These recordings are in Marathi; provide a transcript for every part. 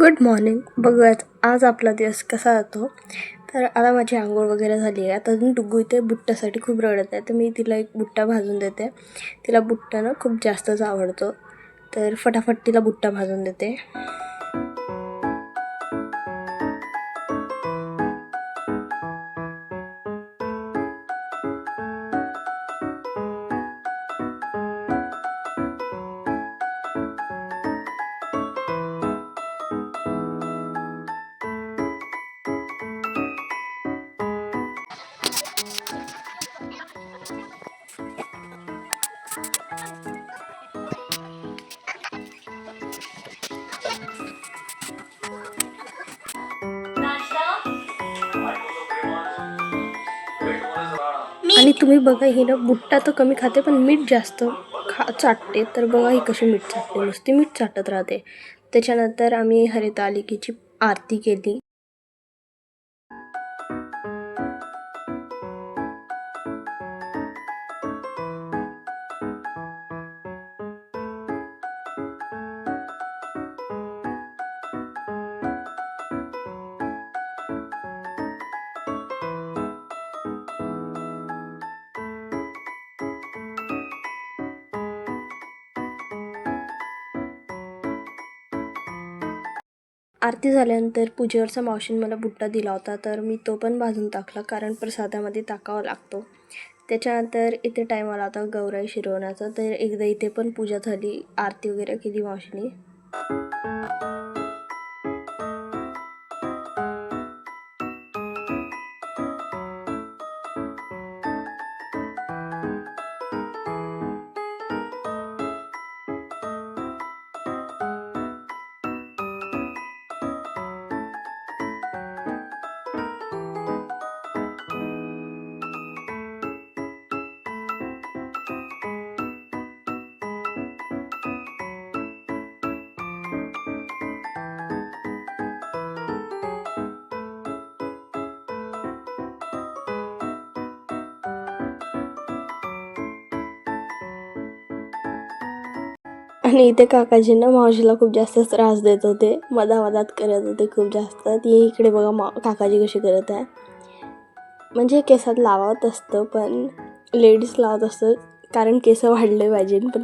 गुड मॉर्निंग बघूयात आज आपला दिवस कसा जातो? तर आता माझी आंघोळ वगैरे झाली आहे. आता अजून डुगू इथे बुट्ट्यासाठी खूप रडत आहे. तर मी तिला एक बुट्टा भाजून देते. तिला बुट्टा ना खूप जास्तच आवडतो. तर फटाफट तिला बुट्टा भाजून देते. आणि तुम्ही बघा ही ना बुट्टा तर कमी खाते पण मीठ जास्त खा चाटते. तर बघा ही कशी मीठ चाटते. नुसती मीठ चाटत राहते. त्याच्यानंतर आम्ही हरितालिकेची आरती केली. आरती झाल्यानंतर पूजेवरचा मावशीने मला बुट्टा दिला होता तर मी तो पण भाजून टाकला कारण प्रसादामध्ये टाकावा लागतो. त्याच्यानंतर इथे टाईम आला होता गौराई शिरवण्याचा तर एकदा इथे पण पूजा झाली आरती वगैरे केली मावशीने. आणि इथे काकाजींना मावशीला खूप जास्त त्रास देत होते. मधा मधात करत होते खूप जास्त. ती इकडे बघा मा काकाजी कशी करत आहे. म्हणजे केसात लावत असतं पण लेडीज लावत असतं कारण केस वाढले पाहिजे पण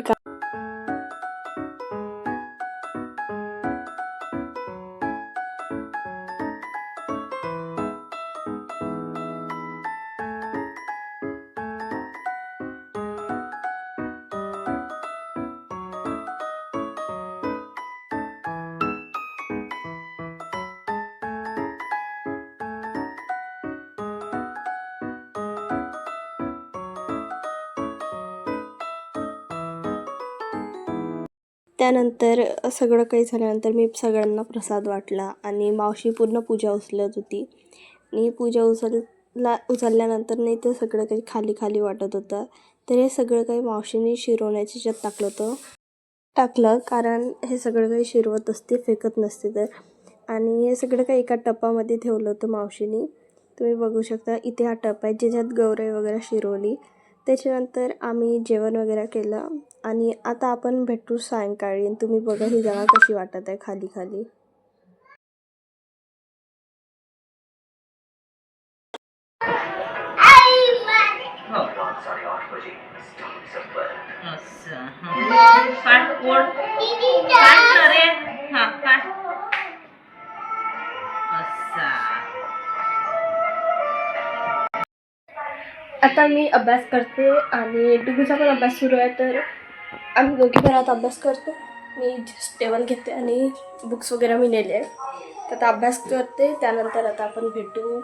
त्यानंतर सगळं काही झाल्यानंतर मी सगळ्यांना प्रसाद वाटला आणि मावशी पूर्ण पूजा उचलत होती. आणि पूजा उचलला उचलल्यानंतर नाही ते सगळं काही खाली खाली वाटत होतं. तर हे सगळं काही मावशीने शिरवण्याच्या ह्याच्यात टाकलं होतं. टाकलं कारण हे सगळं काही शिरवत असते फेकत नसते तर. आणि हे सगळं काही एका टपामध्ये ठेवलं होतं मावशीने. तुम्ही बघू शकता इथे हा टप आहे ज्याच्यात गौराई वगैरे शिरवली. त्याच्यानंतर आम्ही जेवण वगैरे केलं आणि आता आपण भेटू सायंकाळी. आणि तुम्ही बघा ही जागा कशी वाटत आहे खाली खाली. असं हा. आता मी अभ्यास करते आणि डुगूचा पण अभ्यास सुरू आहे तर आम्ही दोघी घरात अभ्यास करतो. मी टेबल घेते आणि बुक्स वगैरे मी नेले तर आता अभ्यास करते त्यानंतर आता आपण भेटू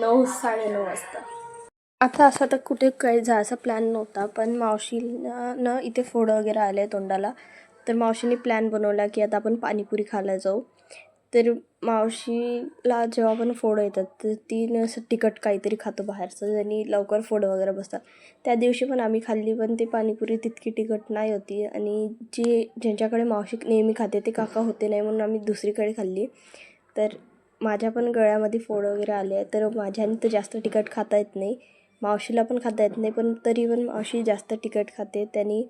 नऊ साडेनऊ वाजता. आता असं तर कुठे काही जायचा प्लॅन नव्हता पण मावशीला न इथे फोडं वगैरे आले तोंडाला. तर मावशीने प्लॅन बनवला की आता आपण पाणीपुरी खायला जाऊ. तर मावशीला जेव्हा पण फोडं येतात तर तीन असं तिखट काहीतरी खातो बाहेरचं ज्यांनी लवकर फोडं वगैरे बसतात. त्या दिवशी पण आम्ही खाल्ली पण ती पाणीपुरी तितकी तिखट नाही होती आणि जी ज्यांच्याकडे मावशी नेहमी खाते ते काका होते नाही म्हणून आम्ही दुसरीकडे खाल्ली. तर माझ्या पण गळ्यामध्ये फोड वगैरे आले आहे तर माझ्याने तर जास्त तिखट खाता येत नाही. मावशीला पण खाता येत नाही पण तरी पण मावशी जास्त तिखट खाते. त्यांनी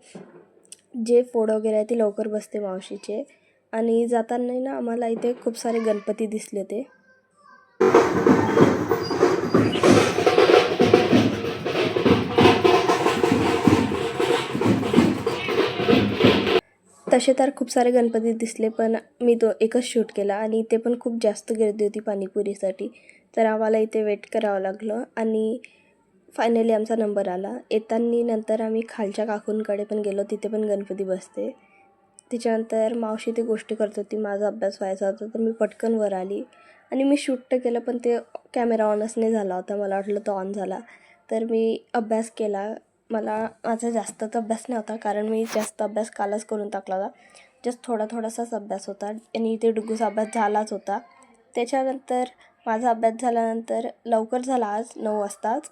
जे फोड वगैरे आहे ते लवकर बसते मावशीचे. आणि जाताना ना आम्हाला इथे खूप सारे गणपती दिसले होते. तसे तर खूप सारे गणपती दिसले पण मी तो एकच शूट केला आणि इथे पण खूप जास्त गर्दी होती पाणीपुरीसाठी. तर आम्हाला इथे वेट करावं लागलं आणि फायनली आमचा नंबर आला. येताना नंतर आम्ही खालच्या काकूंकडे पण गेलो तिथे पण गणपती बसते. त्याच्यानंतर मावशी ती गोष्टी करत होती माझा अभ्यास व्हायचा होता तर मी पटकन वर आली आणि मी शूट तर केलं पण ते कॅमेरा ऑनच नाही झाला होता मला वाटलं तो ऑन झाला. तर मी अभ्यास केला. मला माझा जास्त तर अभ्यास नव्हता कारण मी जास्त अभ्यास कालच करून टाकला होता. जस्ट थोडा थोडासाच अभ्यास होता आणि इथे डुग्गूचा अभ्यास झालाच होता. त्याच्यानंतर माझा अभ्यास झाल्यानंतर लवकर झाला आज नऊ वाजताच.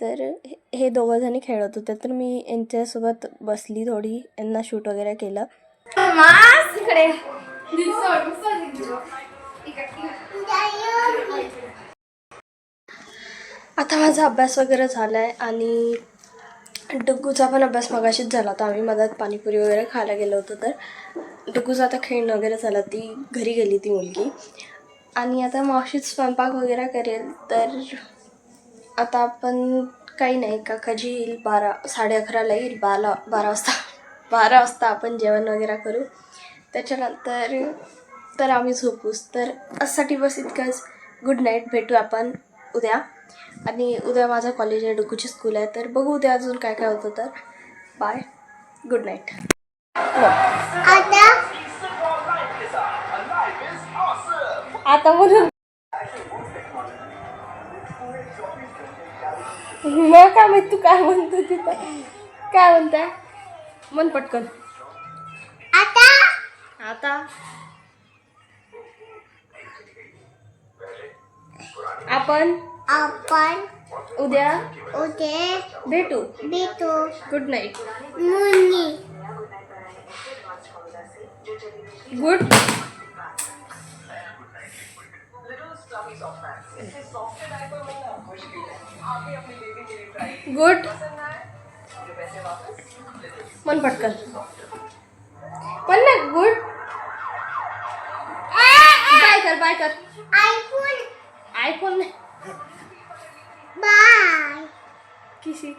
तर हे- हे दोघंजणी खेळत होते तर मी यांच्यासोबत बसली थोडी यांना शूट वगैरे केलं. आता माझा अभ्यास वगैरे झाला आहे आणि डुग्गूचा पण अभ्यास मगाशीच झाला होता. आम्ही मधात पाणीपुरी वगैरे खायला गेलो होतो तर. डुग्गूचा आता खेळणं वगैरे झाला. ती घरी गेली ती मुलगी. आणि आता मावशीच स्वयंपाक वगैरे करेल तर आता आपण काही नाही. काकाजी येईल बारा साडे अकराला येईल बारा बारा वाजता. बारा वाजता आपण जेवण वगैरे करू. त्याच्यानंतर तर आम्ही झोपूच तर आजसाठी बस इतकंच. गुड नाईट भेटू आपण उद्या. आणि उद्या माझं कॉलेज आहे डुकूची स्कूल आहे. तर बघू उद्या अजून काय काय होतं तर. बाय गुड नाईट आता? म्हणून मग काय माहीत तू काय म्हणतो तिथं? काय म्हणताय? मन पटकन. आता? आता. आपण आपण उद्या उद्या भेटू. भेटू. गुड नाईट मुनी गुड गुड मन पटकन. पण ना गुड बाय कर बाय कर. आयफोन. आयफोन. बाय. किसी